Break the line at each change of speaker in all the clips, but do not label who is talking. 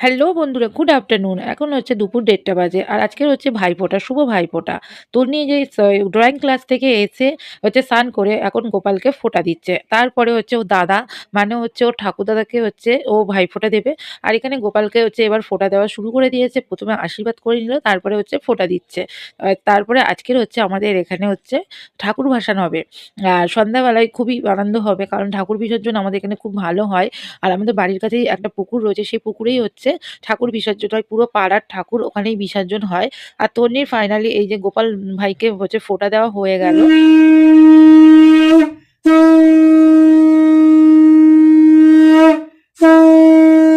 Hello বন্ধুরা good afternoon এখন হচ্ছে দুপুর দেড়টা বাজে আর আজকের হচ্ছে ভাইফোঁটা, শুভ ভাইফোঁটা। তন্নি যে ড্রয়িং ক্লাস থেকে এসে হচ্ছে স্নান করে এখন গোপালকে ফোঁটা দিচ্ছে। তারপরে হচ্ছে ও দাদা মানে হচ্ছে ওর ঠাকুরদাদাকে হচ্ছে ও ভাইফোঁটা দেবে। আর এখানে গোপালকে হচ্ছে এবার ফোঁটা দেওয়া শুরু করে দিয়েছে। প্রথমে আশীর্বাদ করে নিল, তারপরে হচ্ছে ফোঁটা দিচ্ছে। তারপরে আজকের হচ্ছে আমাদের এখানে হচ্ছে ঠাকুর ভাসান হবে। আর সন্ধ্যাবেলায় খুবই আনন্দ হবে, কারণ ঠাকুর বিসর্জন আমাদের এখানে খুব ভালো হয়। আর আমাদের বাড়ির কাছেই একটা পুকুর রয়েছে, সেই পুকুরেই হচ্ছে ঠাকুর বিসর্জন হয়, পুরো পাড়ার ঠাকুর ওখানেই বিসর্জন হয়। আর তন্নির ফাইনালি এই যে গোপাল ভাইকে হচ্ছে ফোটা দেওয়া হয়ে গেল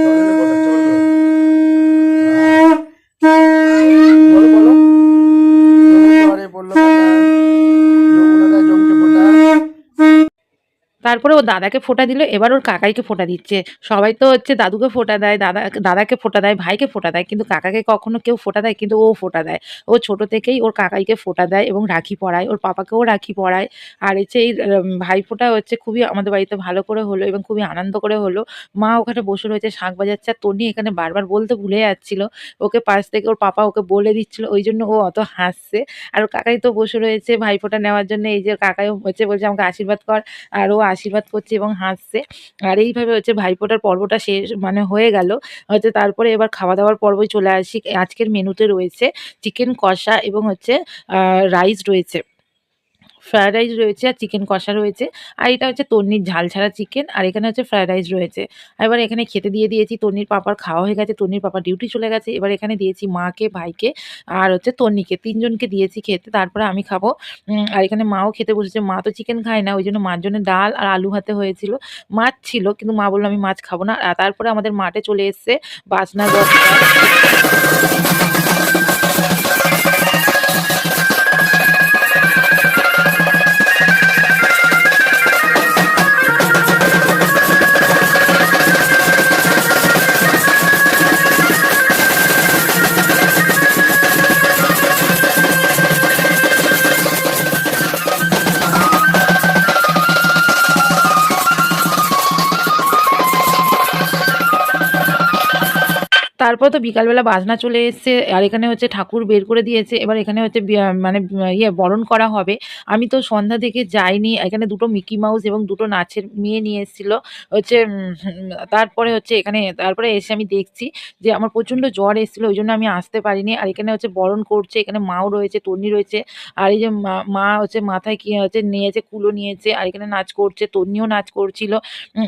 জলের ফোঁটা, জল বলো বলো জমুদ্বারে পড়ল কাটা যমুনাদায় জমকে ফোঁটা
তারপরে ও দাদাকে ফোঁটা দিল, এবার ওর কাকাইকে ফোঁটা দিচ্ছে। সবাই তো হচ্ছে দাদুকে ফোঁটা দেয়, দাদা, দাদাকে ফোঁটা দেয়, ভাইকে ফোঁটা দেয়, কিন্তু কাকাকে কখনো কেউ ফোঁটা দেয়, কিন্তু ও ফোঁটা দেয়। ও ছোট থেকেই ওর কাকাইকে ফোঁটা দেয় এবং রাখি পরায়, ওর পাপাকেও রাখি পরায়। আর হচ্ছে এই ভাই ফোঁটা হচ্ছে খুবই আমাদের বাড়িতে ভালো করে হলো এবং খুবই আনন্দ করে হলো। মা ওখানে বসে রয়েছে, শাঁখ বাজাচ্ছে, আর তনি এখানে বারবার বলতে ভুলে যাচ্ছিল। ওকে পাশ থেকে ওর পাপা ওকে বলে দিচ্ছিল, ওই জন্য ও অত হাসছে। আর কাকাই তো বসে রয়েছে ভাই ফোঁটা নেওয়ার জন্য, এই যে কাকাইও হচ্ছে বলছে আমাকে আশীর্বাদ কর, আর ও আশীর্বাদ করছে এবং হাসছে। আর এইভাবে হচ্ছে ভাইফোঁটার পর্বটা শেষ মানে হয়ে গেল। হচ্ছে তারপরে এবার খাওয়া দাওয়ার পর্বই চলে আসি। আজকের মেনুতে রয়েছে চিকেন কষা এবং হচ্ছে রাইস রয়েছে। ফ্রায়েড রাইস রয়েছে আর চিকেন কষা রয়েছে। আর এটা হচ্ছে তন্নির ঝাল ছাড়া চিকেন আর এখানে হচ্ছে ফ্রায়েড রাইস রয়েছে। এবার এখানে খেতে দিয়ে দিয়েছি তন্নির পাপার খাওয়া হয়ে গেছে, তন্নির পাপা ডিউটি চলে গেছে। এবার এখানে দিয়েছি মাকে, ভাইকে, আর হচ্ছে তন্নিকে। তিনজনকে দিয়েছি খেতে, তারপরে আমি খাব। আর এখানে মাও খেতে বসেছে। মা তো চিকেন খায় না, ওই জন্য মার জন্য ডাল আর আলু ভাতে হয়েছিল। মাছ ছিল, কিন্তু মা বলল আমি মাছ খাব না। আর তারপরে আমাদের মাঠে চলে এসছে বাজনা তারপর তো বিকালবেলা বাজনা চলে এসছে, আর এখানে হচ্ছে ঠাকুর বের করে দিয়েছে, এবার এখানে হচ্ছে মানে ইয়ে বরণ করা হবে। আমি তো সন্ধ্যা থেকে যাইনি, এখানে দুটো মিকি মাউস এবং দুটো নাচের মেয়ে নিয়ে এসেছিল, হচ্ছে তারপরে হচ্ছে এখানে, তারপরে এসে আমি দেখছি যে আমার প্রচণ্ড জ্বর এসেছিল, ওই জন্য আমি আসতে পারিনি। আর এখানে হচ্ছে বরণ করছে, এখানে মাও রয়েছে, তন্নি রয়েছে, আর এই যে মা হচ্ছে মাথায় কি হচ্ছে নিয়েছে, কুলো নিয়েছে, আর এখানে নাচ করছে, তন্নিও নাচ করছিল।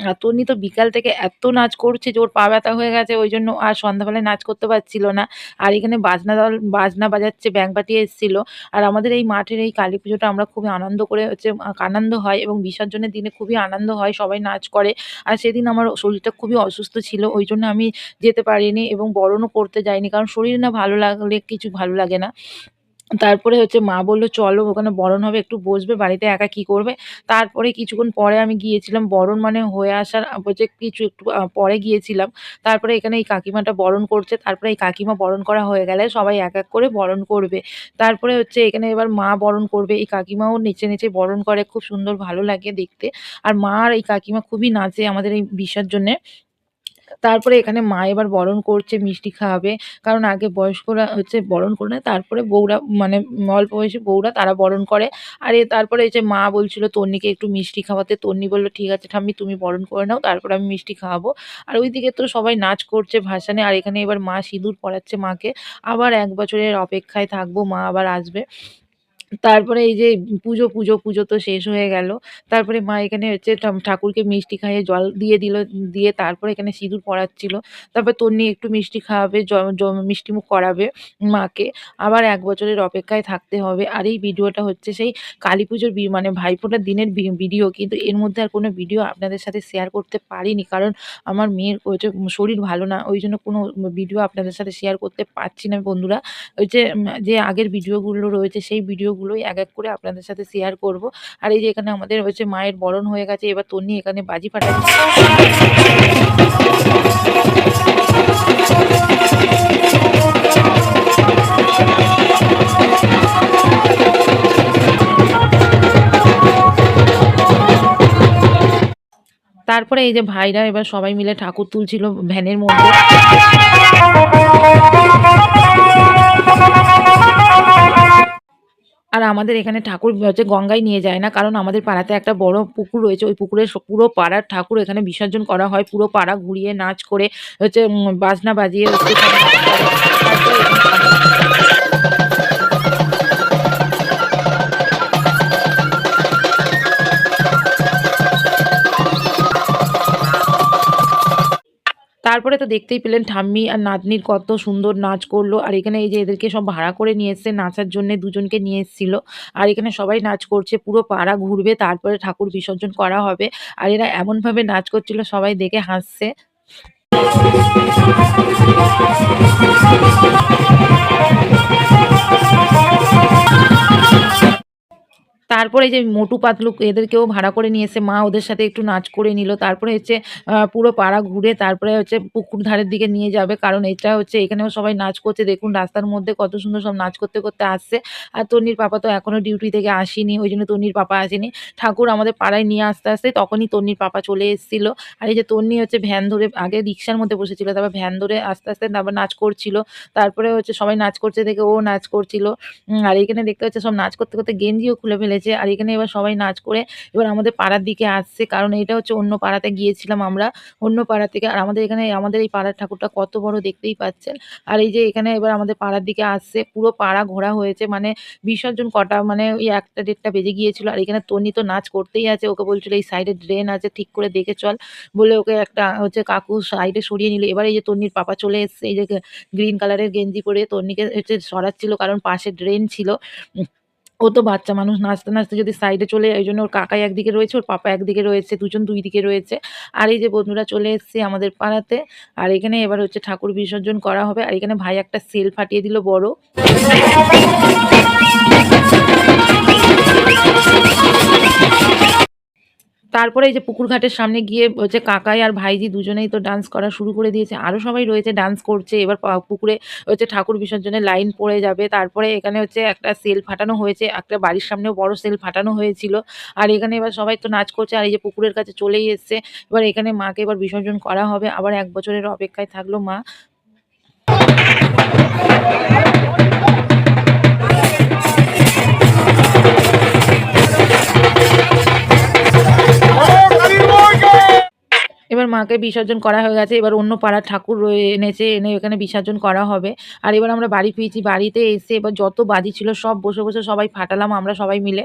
আর তন্নি তো বিকাল থেকে এত নাচ করছে যে ওর পা ব্যথা হয়ে গেছে, ওই জন্য আর সন্ধ্যাবেলায় নাচ করতে পারছিল না। আর এখানে বাজনা দল, বাজনা বাজাচ্ছে ব্যাং পাটিয়ে এসেছিল। আর আমাদের এই মাঠের এই কালী পুজোটা আমরা খুবই আনন্দ করে হচ্ছে আনন্দ হয় এবং বিসর্জনের দিনে খুবই আনন্দ হয়, সবাই নাচ করে। আর সেদিন আমার শরীরটা খুবই অসুস্থ ছিল, ওই জন্য আমি যেতে পারিনি এবং বরণও করতে যাইনি, কারণ শরীর না ভালো লাগলে কিছু ভালো লাগে না। তারপরে হচ্ছে মা বলল চলো ওখানে বরণ হবে একটু বসবে বাড়িতে একা কি করবে তারপরে কিছুক্ষণ পরে আমি গিয়েছিলাম বরণ মানে হয়ে আসার হচ্ছে কিছু একটু পরে গিয়েছিলাম। তারপরে এখানে এই কাকিমাটা বরণ করছে। তারপরে এই কাকিমা বরণ করা হয়ে গেলে সবাই এক, এক করে বরণ করবে। তারপরে হচ্ছে এখানে এবার মা বরণ করবে। এই কাকিমাও নেচে, নেচে বরণ করে। খুব সুন্দর ভালো লাগে দেখতে। আর মা আর এই কাকিমা খুবই নাচে আমাদের এই বিসর্জনে। তারপরে এখানে মা এবার বরণ করছে, মিষ্টি খাওয়াবে। কারণ আগে বয়স্করা হচ্ছে বরণ করে নেয়, তারপরে বউরা মানে অল্প বয়সী বউরা তারা বরণ করে। আর এ তারপরে এই যে মা বলছিল তন্নিকে একটু মিষ্টি খাওয়াতে, তন্নি বলল, "ঠিক আছে ঠাম্মি তুমি বরণ করে নাও, তারপরে আমি মিষ্টি খাওয়াবো।" আর ওইদিকে তো সবাই নাচ করছে ভাসানে। আর এখানে এবার মা সিঁদুর পরাচ্ছে মাকে। আবার এক বছরের অপেক্ষায় থাকব, মা আবার আসবে। তারপরে এই যে পুজো, পুজো, পুজো তো শেষ হয়ে গেল। তারপরে মা এখানে হচ্ছে ঠাকুরকে মিষ্টি খাইয়ে জল দিয়ে দিল। দিয়ে তারপরে এখানে সিঁদুর পরাচ্ছিল। তারপর তন্নি একটু মিষ্টি খাওয়াবে, মিষ্টিমুখ করাবে মাকে। আবার এক বছরের অপেক্ষায় থাকতে হবে। আর এই ভিডিওটা হচ্ছে সেই কালীপুজোর বি মানে ভাইফোঁটার দিনের ভিডিও। কিন্তু এর মধ্যে আর কোনো ভিডিও আপনাদের সাথে শেয়ার করতে পারিনি। কারণ আমার মেয়ের হচ্ছে শরীর ভালো না। ওই জন্য কোনো ভিডিও আপনাদের সাথে শেয়ার করতে পারছি না বন্ধুরা। ওই যে যে আগের ভিডিওগুলো রয়েছে সেই ভিডিওগুলোই এক, এক করে আপনাদের সাথে শেয়ার করব। আর এই যে এখানে আমাদের হচ্ছে মায়ের বরণ হয়ে গেছে। এবার তন্নি এখানে বাজি ফাটাচ্ছে। তারপরে এই যে ভাইরা এবার সবাই মিলে ঠাকুর তুলছিল ভ্যানের মধ্যে। আর আমাদের এখানে ঠাকুর হচ্ছে গঙ্গায় নিয়ে যায় না। কারণ আমাদের পাড়াতে একটা বড় পুকুর রয়েছে। ওই পুকুরে পুরো পাড়ার ঠাকুর এখানে বিসর্জন করা হয়। পুরো পাড়া ঘুরিয়ে নাচ করে হচ্ছে বাজনা বাজিয়ে হচ্ছে তারপরে তো দেখতেই পেলেন ঠাম্মি আর নাতনির কত সুন্দর নাচ করল। আর এখানে এই যে এদেরকে সব ভাড়া করে নিয়ে এসছে, নাচার জন্য দুজনকে নিয়ে এসেছিল আর এখানে সবাই নাচ করছে। পুরো পাড়া ঘুরবে, তারপরে ঠাকুর বিসর্জন করা হবে। আর এরা এমনভাবে নাচ করছিল, সবাই দেখে হাসছে। তারপরে যে মোটু পাতলু এদেরকেও ভাড়া করে নিয়ে এসে মা ওদের সাথে একটু নাচ করে নিল। তারপরে হচ্ছে পুরো পাড়া ঘুরে তারপরে হচ্ছে পুকুর ধারের দিকে নিয়ে যাবে। কারণ এটা হচ্ছে এখানেও সবাই নাচ করছে। দেখুন রাস্তার মধ্যে কত সুন্দর সব নাচ করতে, করতে আসছে। আর তন্নির পাপা তো এখনও ডিউটি থেকে আসেনি। ওই জন্য তন্নির পাপা আসেনি। ঠাকুর আমাদের পাড়ায় নিয়ে আসতে, আসতে তখনই তন্নির পাপা চলে এসেছিল। আর এই যে তন্নি হচ্ছে ভ্যান ধরে আগে রিক্সার মধ্যে বসেছিল। তারপর ভ্যান ধরে আস্তে, আস্তে তারপর নাচ করছিল। তারপরে হচ্ছে সবাই নাচ করছে দেখে ও নাচ করছিল। আর এখানে দেখতে হচ্ছে সব নাচ করতে, করতে গেঞ্জিও খুলে ফেলেছে। আর এখানে এবার সবাই নাচ করে এবার আমাদের পাড়ার দিকে আসছে। কারণ এটা হচ্ছে অন্য পাড়াতে গিয়েছিলাম আমরা। অন্য পাড়া থেকে আর আমাদের এখানে, আমাদের এই পাড়ার ঠাকুরটা কত বড় দেখতেই পাচ্ছেন। আর এই যে এখানে এবার আমাদের পাড়ার দিকে আসছে। পুরো পাড়া ঘোরা হয়েছে। মানে বিসর্জন কটা মানে ওই ১টা ১.৫টা বেজে গিয়েছিল। আর এখানে তন্নি তো নাচ করতেই আছে। ওকে বলছিল, এই সাইডে ড্রেন আছে, ঠিক করে দেখে চল। বলে ওকে একটা হচ্ছে কাকু সাইডে সরিয়ে নিল। এবার এই যে তন্নির পাপা চলে এসছে। এই যে গ্রিন কালারের গেঞ্জি পরে তন্নিকে হচ্ছে সরাচ্ছিল, কারণ পাশে ড্রেন ছিল। ও তো বাচ্চা মানুষ নাচতে, নাচতে যদি সাইডে চলে যায় ওই জন্য ওর কাকা একদিকে রয়েছে, ওর পাপা একদিকে রয়েছে। দুজন দুই দিকে রয়েছে। আর এই যে বন্ধুরা চলে এসছে আমাদের পাড়াতে। আর এখানে এবার হচ্ছে ঠাকুর বিসর্জন করা হবে। আর এখানে ভাই একটা সেল ফাটিয়ে দিল বড়। তারপরে এই যে পুকুর ঘাটের সামনে গিয়ে হচ্ছে কাকাই আর ভাইজি দুজনেই তো ডান্স করা শুরু করে দিয়েছে। আরও সবাই রয়েছে ডান্স করছে। এবার পুকুরে হচ্ছে ঠাকুর বিসর্জনের লাইন পড়ে যাবে। তারপরে এখানে হচ্ছে একটা সেল ফাটানো হয়েছে। একটা বাড়ির সামনেও বড় সেল ফাটানো হয়েছিল। আর এখানে এবার সবাই তো নাচ করছে। আর এই যে পুকুরের কাছে চলেই এসছে। এবার এখানে মাকে এবার বিসর্জন করা হবে। আবার এক বছরের অপেক্ষায় থাকল মা। মাকে বিসর্জন করা হয়ে গেছে। এবার অন্য পাড়ার ঠাকুর এনেছে, এনে এখানে বিসর্জন করা হবে। আর এবার আমরা বাড়ি ফিরছি। বাড়িতে এসে এবার যত বাজি ছিল সব বসে, বসে সবাই ফাটালাম আমরা সবাই মিলে।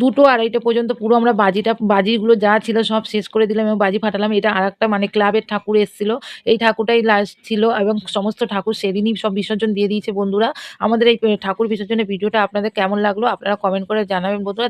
দুটো ২.৫টা পর্যন্ত পুরো আমরা বাজিটা, বাজিগুলো যা ছিল সব শেষ করে দিলাম এবং বাজি ফাটালাম। এটা আর একটা মানে ক্লাবের ঠাকুর এসেছিল এই ঠাকুরটাই লাস্ট ছিল এবং সমস্ত ঠাকুর সেদিনই সব বিসর্জন দিয়ে দিয়েছে বন্ধুরা। আমাদের এই ঠাকুর বিসর্জনের ভিডিওটা আপনাদের কেমন লাগল আপনারা কমেন্ট করে জানাবেন বন্ধুরা।